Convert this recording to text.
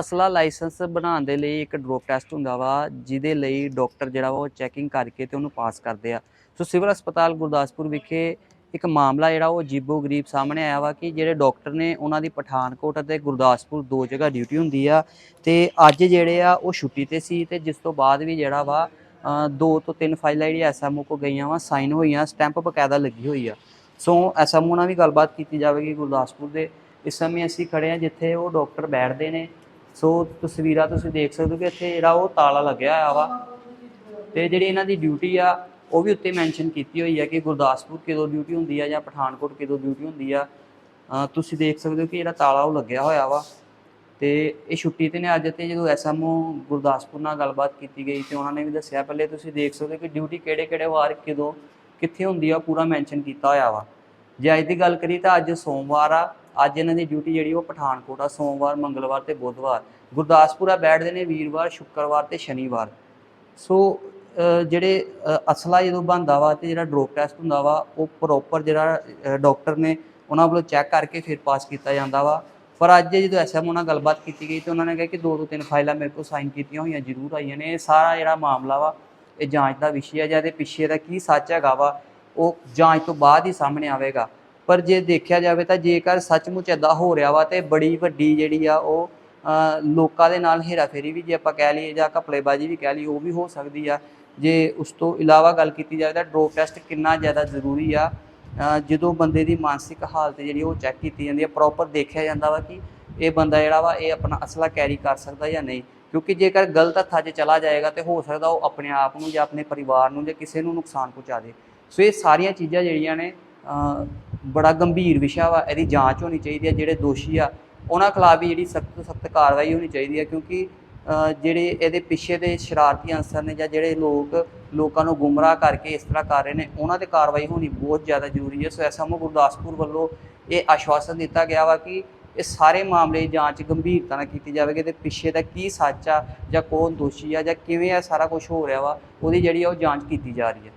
ਅਸਲਾ licence ਬਣਾਉਣ ਦੇ ਲਈ ਇੱਕ ਡਰੋਪ ਟੈਸਟ ਹੁੰਦਾ ਵਾ, ਜਿਹਦੇ ਲਈ ਡਾਕਟਰ ਜਿਹੜਾ ਵਾ ਉਹ ਚੈਕਿੰਗ ਕਰਕੇ ਤੇ ਉਹਨੂੰ ਪਾਸ ਕਰਦੇ ਆ। ਸੋ ਸਿਵਲ ਹਸਪਤਾਲ ਗੁਰਦਾਸਪੁਰ ਵਿਖੇ ਇੱਕ ਮਾਮਲਾ ਜਿਹੜਾ ਉਹ ਅਜੀਬੋ ਗਰੀਬ ਸਾਹਮਣੇ ਆਇਆ ਵਾ ਕਿ ਜਿਹੜੇ ਡਾਕਟਰ ਨੇ ਉਹਨਾਂ ਦੀ ਪਠਾਨਕੋਟ ਅਤੇ ਗੁਰਦਾਸਪੁਰ ਦੋ ਜਗ੍ਹਾ ਡਿਊਟੀ ਹੁੰਦੀ ਆ ਤੇ ਅੱਜ ਜਿਹੜੇ ਆ ਉਹ ਛੁੱਟੀ ਤੇ ਸੀ ਤੇ ਜਿਸ ਤੋਂ ਬਾਅਦ ਵੀ ਜਿਹੜਾ ਵਾ ਦੋ ਤੋਂ ਤਿੰਨ ਫਾਈਲਾਂ ਜਿਹੜੀ ਐਸਐਮਓ ਕੋ ਗਈਆਂ ਵਾ ਸਾਈਨ ਹੋਈਆਂ ਸਟੈਂਪ ਬਕਾਇਦਾ ਲੱਗੀ ਹੋਈ ਆ। ਸੋ ਐਸਐਮਓ ਨਾਲ ਵੀ ਗੱਲਬਾਤ ਕੀਤੀ ਜਾਵੇਗੀ ਗੁਰਦਾਸਪੁਰ ਦੇ। ਇਸ ਸਮੇਂ ਅਸੀਂ ਖੜੇ ਆ ਜਿੱਥੇ ਉਹ ਡਾਕਟਰ ਬੈਠਦੇ ਨੇ। ਸੋ ਤਸਵੀਰਾਂ ਤੁਸੀਂ ਦੇਖ ਸਕਦੇ ਹੋ ਕਿ ਇੱਥੇ ਜਿਹੜਾ ਉਹ ਤਾਲਾ ਲੱਗਿਆ ਹੋਇਆ ਵਾ ਤੇ ਜਿਹੜੀ ਇਹਨਾਂ ਦੀ ਡਿਊਟੀ ਆ, ਉਹ ਵੀ ਉੱਤੇ ਮੈਂਸ਼ਨ ਕੀਤੀ ਹੋਈ ਹੈ ਕਿ ਗੁਰਦਾਸਪੁਰ ਕਿਦੋਂ ਡਿਊਟੀ ਹੁੰਦੀ ਆ ਜਾਂ ਪਠਾਨਕੋਟ ਕਿਦੋਂ ਡਿਊਟੀ ਹੁੰਦੀ ਆ। ਤੁਸੀਂ ਦੇਖ ਸਕਦੇ ਹੋ ਕਿ ਜਿਹੜਾ ਤਾਲਾ ਉਹ ਲੱਗਿਆ ਹੋਇਆ ਵਾ ਤੇ ਇਹ ਛੁੱਟੀ ਤੇ ਨੇ ਅੱਜ ਤੇ ਜਦੋਂ ਐਸਐਮਓ ਗੁਰਦਾਸਪੁਰ ਨਾਲ ਗੱਲਬਾਤ ਕੀਤੀ ਗਈ ਤੇ ਉਹਨਾਂ ਨੇ ਵੀ ਦੱਸਿਆ, ਪਹਿਲੇ ਤੁਸੀਂ ਦੇਖ ਸਕਦੇ ਹੋ ਕਿ ਡਿਊਟੀ ਕਿਹੜੇ ਕਿਹੜੇ ਵਾਰ ਕਿਦੋਂ ਕਿੱਥੇ ਹੁੰਦੀ ਆ ਪੂਰਾ ਮੈਂਸ਼ਨ ਕੀਤਾ ਹੋਇਆ ਵਾ। ਜੇ ਅੱਜ ਦੀ ਗੱਲ ਕਰੀ ਤਾਂ ਅੱਜ ਸੋਮਵਾਰ ਆ ਅੱਜ ਇਹਨਾਂ ਦੀ ਡਿਊਟੀ ਜਿਹੜੀ ਉਹ ਪਠਾਨਕੋਟ ਆ, ਸੋਮਵਾਰ, ਮੰਗਲਵਾਰ ਤੇ ਬੁੱਧਵਾਰ। ਗੁਰਦਾਸਪੁਰ ਆ, ਬੈਠਦੇ ਨੇ ਵੀਰਵਾਰ, ਸ਼ੁੱਕਰਵਾਰ ਤੇ ਸ਼ਨੀਵਾਰ। ਸੋ ਜਿਹੜੇ ਅਸਲਾ ਜਦੋਂ ਬਣਦਾ ਵਾ ਤੇ ਜਿਹੜਾ ਡਰੋਪ ਟੈਸਟ ਹੁੰਦਾ ਵਾ, ਉਹ ਪ੍ਰੋਪਰ ਜਿਹੜਾ ਡਾਕਟਰ ਨੇ ਉਹਨਾਂ ਵੱਲੋਂ ਚੈੱਕ ਕਰਕੇ ਫਿਰ ਪਾਸ ਕੀਤਾ ਜਾਂਦਾ ਵਾ। ਪਰ ਅੱਜ ਜਦੋਂ ਐਸਐਮਓ ਨਾਲ ਗੱਲਬਾਤ ਕੀਤੀ ਗਈ ਤੇ ਉਹਨਾਂ ਨੇ ਕਿਹਾ ਕਿ ਦੋ ਤੋਂ ਤਿੰਨ ਫਾਈਲਾਂ ਮੇਰੇ ਕੋਲ ਸਾਈਨ ਕੀਤੀਆਂ ਹੋਈਆਂ, ਜ਼ਰੂਰ ਆਈਆਂ ਨੇ। ਇਹ ਸਾਰਾ ਜਿਹੜਾ ਮਾਮਲਾ ਵਾ, ਇਹ ਜਾਂਚ ਦਾ ਵਿਸ਼ਾ ਹੈ ਜਾਂ ਇਹਦੇ ਪਿੱਛੇ ਦਾ ਕੀ ਸੱਚ ਹੈਗਾ ਵਾ, ਉਹ ਜਾਂਚ ਤੋਂ ਬਾਅਦ ਹੀ ਸਾਹਮਣੇ ਆਵੇਗਾ। ਪਰ ਜੇ ਦੇਖਿਆ ਜਾਵੇ ਤਾਂ ਜੇਕਰ ਸੱਚਮੁੱਚ ਇਦਾਂ ਹੋ ਰਿਹਾ ਵਾ ਤੇ ਬੜੀ ਵੱਡੀ ਜਿਹੜੀ ਆ ਉਹ ਲੋਕਾਂ ਦੇ ਨਾਲ ਹੇਰਾਫੇਰੀ ਵੀ ਜੇ ਆਪਾਂ ਕਹਿ ਲਈਏ ਜਾਂ ਘਪਲੇਬਾਜ਼ੀ ਵੀ ਕਹਿ ਲਈਏ, ਉਹ ਵੀ ਹੋ ਸਕਦੀ ਆ। ਜੇ ਉਸ ਤੋਂ ਇਲਾਵਾ ਗੱਲ ਕੀਤੀ ਜਾਵੇ ਤਾਂ ਡਰੋਪ ਟੈਸਟ ਕਿੰਨਾ ਜ਼ਿਆਦਾ ਜ਼ਰੂਰੀ ਆ। ਜਦੋਂ ਬੰਦੇ ਦੀ ਮਾਨਸਿਕ ਹਾਲਤ ਜਿਹੜੀ ਉਹ ਚੈੱਕ ਕੀਤੀ ਜਾਂਦੀ ਹੈ ਪ੍ਰੋਪਰ ਦੇਖਿਆ ਜਾਂਦਾ ਵਾ ਕਿ ਇਹ ਬੰਦਾ ਜਿਹੜਾ ਵਾ ਇਹ ਆਪਣਾ ਅਸਲਾ ਕੈਰੀ ਕਰ ਸਕਦਾ ਜਾਂ ਨਹੀਂ। ਕਿਉਂਕਿ ਜੇਕਰ ਗਲਤ ਹੱਥਾਂ 'ਚ ਚਲਾ ਜਾਏਗਾ ਤੇ ਹੋ ਸਕਦਾ ਉਹ ਆਪਣੇ ਆਪ ਨੂੰ ਜਾਂ ਆਪਣੇ ਪਰਿਵਾਰ ਨੂੰ ਜਾਂ ਕਿਸੇ ਨੂੰ ਨੁਕਸਾਨ ਪਹੁੰਚਾ ਦੇ। ਸੋ ਇਹ ਸਾਰੀਆਂ ਚੀਜ਼ਾਂ ਜਿਹੜੀਆਂ ਨੇ ਬੜਾ ਗੰਭੀਰ ਵਿਸ਼ਾ ਵਾ, ਇਹਦੀ ਜਾਂਚ ਹੋਣੀ ਚਾਹੀਦੀ ਹੈ ਜਿਹੜੇ ਦੋਸ਼ੀ ਆ, ਉਹਨਾਂ ਖਿਲਾਫ ਵੀ ਜਿਹੜੀ ਸਖਤ ਤੋਂ ਸਖਤ ਕਾਰਵਾਈ ਹੋਣੀ ਚਾਹੀਦੀ ਹੈ ਕਿਉਂਕਿ ਜਿਹੜੇ ਇਹਦੇ ਪਿੱਛੇ ਦੇ ਸ਼ਰਾਰਤੀ ਅਨਸਰ ਨੇ ਜਾਂ ਜਿਹੜੇ ਲੋਕ, ਲੋਕਾਂ ਨੂੰ ਗੁੰਮਰਾਹ ਕਰਕੇ ਇਸ ਤਰ੍ਹਾਂ ਕਰ ਰਹੇ ਨੇ, ਉਹਨਾਂ ਤੇ ਕਾਰਵਾਈ ਹੋਣੀ ਬਹੁਤ ਜ਼ਿਆਦਾ ਜ਼ਰੂਰੀ ਹੈ ਸੋ ਐਸਐਮਓ ਗੁਰਦਾਸਪੁਰ ਵੱਲੋਂ ਇਹ ਆਸ਼ਵਾਸਨ ਦਿੱਤਾ ਗਿਆ ਵਾ ਕਿ ਇਹ ਸਾਰੇ ਮਾਮਲੇ ਜਾਂਚ ਗੰਭੀਰਤਾ ਨਾਲ ਕੀਤੀ ਜਾਵੇਗੀ ਤੇ ਪਿੱਛੇ ਦਾ ਕੀ ਸੱਚ ਆ ਜਾਂ ਕੌਣ ਦੋਸ਼ੀ ਆ ਜਾਂ ਕਿਵੇਂ ਆ ਸਾਰਾ ਕੁਝ ਹੋ ਰਿਹਾ ਵਾ, ਉਹਦੀ ਜਿਹੜੀ ਆ ਉਹ ਜਾਂਚ ਕੀਤੀ ਜਾ ਰਹੀ ਹੈ।